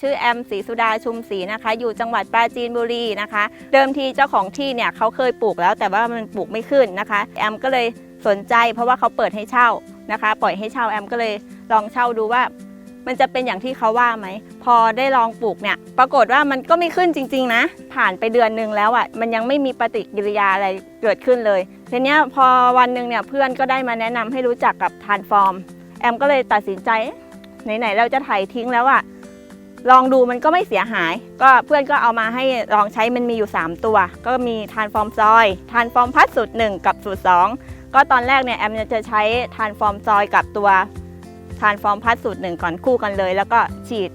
ชื่อแอมศรีสุดาชุมศรีนะคะ อยู่จังหวัดปราจีนบุรีนะคะ เดิมทีเจ้าของที่เนี่ยเขาเคยปลูกแล้วแต่ว่ามันปลูกไม่ขึ้นนะคะ แอมก็เลยสนใจเพราะว่าเขาเปิดให้เช่านะคะ ปล่อยให้เช่าแอมก็เลยลองเช่าดูว่า มันจะเป็นอย่างที่เขาว่าไหม พอได้ลองปลูกเนี่ย ปรากฏว่ามันก็ไม่ขึ้นจริง ๆ นะ ผ่านไปเดือนหนึ่งแล้วอะ่ะ มันยังไม่มีปฏิกิริยาอะไรเกิดขึ้นเลยทีเนี้ยพอวันหนึ่งเนี่ยเพื่อนก็ได้มาแนะนำให้รู้จักกับทานฟอร์ม แอมก็เลยตัดสินใจไหนๆเราจะถ่ายทิ้งแล้วอะ่ะ ลองดูมันก็ไม่เสียหาย ก็เพื่อนก็เอามาให้ลองใช้มันมีอยู่ 3 ตัว ก็มีทานฟอร์มซอยทานฟอร์มพัดสูตร 1 กับสูตร 2 ก็ตอนแรกเนี่ยแอมจะใช้ทานฟอร์มซอยกับตัวทานฟอร์มพัดสูตรหนึ่งก่อนคู่กันเลย แล้วก็ฉีด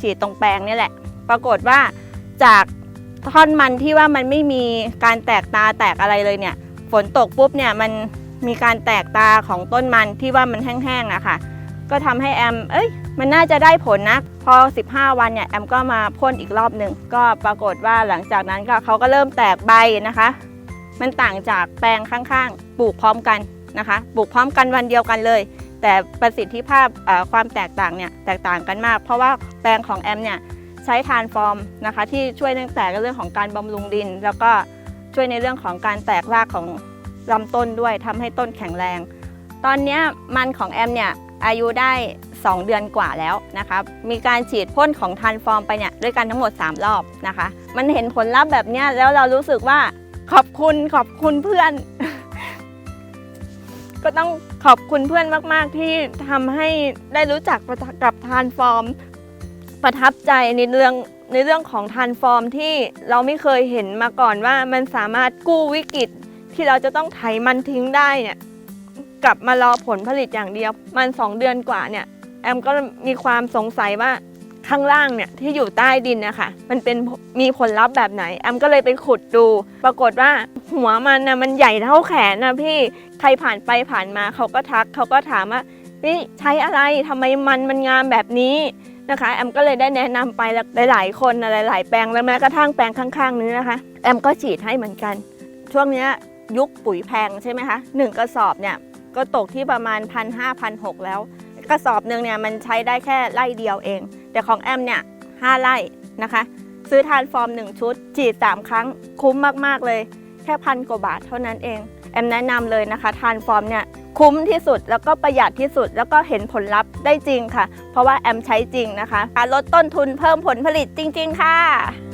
ฉีดตรงแปลงนี่แหละ ปรากฏว่าจากท่อนมันที่ว่ามันไม่มีการแตกตาแตกอะไรเลยเนี่ย ฝนตกปุ๊บเนี่ยมันมีการแตกตาของต้นมันที่ว่ามันแห้งๆอะค่ะ ก็ทำให้แอม เอ้ย มันน่าจะได้ผลนะ พอ 15 วันเนี่ยแอมก็มาพ่นอีกรอบหนึ่ง ก็ปรากฏว่าหลังจากนั้นก็เขาก็เริ่มแตกใบนะคะ มันต่างจากแปลงข้างๆ ปลูกพร้อมกันนะคะ ปลูกพร้อมกันวันเดียวกันเลย แต่ประสิทธิภาพความแตกต่างเนี่ยแตกต่างกันมาก เพราะว่าแปลงของแอมเนี่ยใช้ทานฟอร์มนะคะ ที่ช่วยตั้งแต่เรื่องของการบำรุงดิน แล้วก็ช่วยในเรื่องของการแตกรากของลำต้นด้วยทำให้ต้นแข็งแรง ตอนนี้มันของแอมเนี่ย อายุได้ 2 เดือนกว่าแล้วนะคะมีการฉีดพ่นของทันฟอร์มไปเนี่ยด้วยกันทั้งหมด 3 รอบนะคะ มันเห็นผลลัพธ์แบบนี้แล้วเรารู้สึกว่าขอบคุณขอบคุณเพื่อน ก็ต้องขอบคุณเพื่อนมาก ๆ ที่ทำให้ได้รู้จักกับทานฟอร์ม ประทับใจในเรื่องในเรื่องของทานฟอร์มที่เราไม่เคยเห็นมาก่อนว่ามันสามารถกู้วิกฤตที่เราจะต้องไถมันทิ้งได้เนี่ย กลับมารอผลผลิตอย่างเดียว มัน 2 เดือนกว่าเนี่ยแอมก็มีความสงสัยว่าข้างล่างเนี่ยที่อยู่ใต้ดินนะคะมันเป็นมีผลลัพธ์แบบไหน แอมก็เลยไปขุดดู ปรากฏว่าหัวมันนะมันใหญ่เท่าแขนนะพี่ใครผ่านไปผ่านมาเขาก็ทักเขาก็ถามว่านี่ใช้อะไรทำไมมันมันงามแบบนี้นะคะ แอมก็เลยได้แนะนำไปหลาย ๆ คนหลาย ๆ แปลงแล้วแม้กระทั่งแปลงข้างๆนี้นะคะ แอมก็ฉีดให้เหมือนกัน ช่วงนี้ยุคปุ๋ยแพงใช่ไหมคะหนึ่งกระสอบเนี่ย ก็ตกที่ประมาณพันห้าพันหกแล้ว กระสอบหนึ่งเนี่ยมันใช้ได้แค่ไร่เดียวเอง แต่ของแอมเนี่ยห้าไร่นะคะ ซื้อทานฟอร์ม 1 ชุด ฉีด 3 ครั้งคุ้มมากๆเลย แค่พันกว่าบาทเท่านั้นเอง แอมแนะนำเลยนะคะทานฟอร์มเนี่ยคุ้มที่สุดแล้วก็ประหยัดที่สุดแล้วก็เห็นผลลัพธ์ได้จริงค่ะ เพราะว่าแอมใช้จริงนะคะการลดต้นทุนเพิ่มผลผลิตจริง ๆ ค่ะ